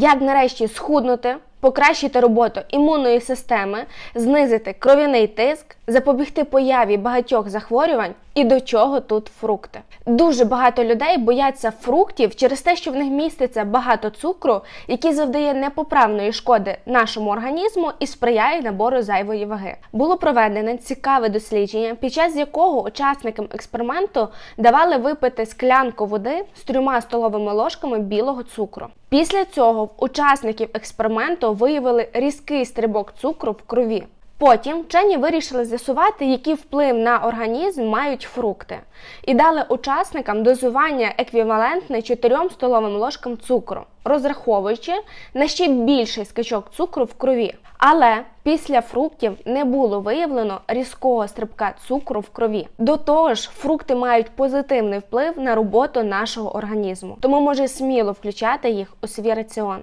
Як нарешті схуднути, покращити роботу імунної системи, знизити кров'яний тиск, запобігти появі багатьох захворювань і до чого тут фрукти. Дуже багато людей бояться фруктів через те, що в них міститься багато цукру, який завдає непоправної шкоди нашому організму і сприяє набору зайвої ваги. Було проведене цікаве дослідження, під час якого учасникам експерименту давали випити склянку води з трьома столовими ложками білого цукру. Після цього в учасників експерименту виявили різкий стрибок цукру в крові. Потім вчені вирішили з'ясувати, який вплив на організм мають фрукти, і дали учасникам дозування еквівалентне 4 столовим ложкам цукру, розраховуючи на ще більший скачок цукру в крові. Але після фруктів не було виявлено різкого стрибка цукру в крові. До того ж, фрукти мають позитивний вплив на роботу нашого організму, тому може сміло включати їх у свій раціон.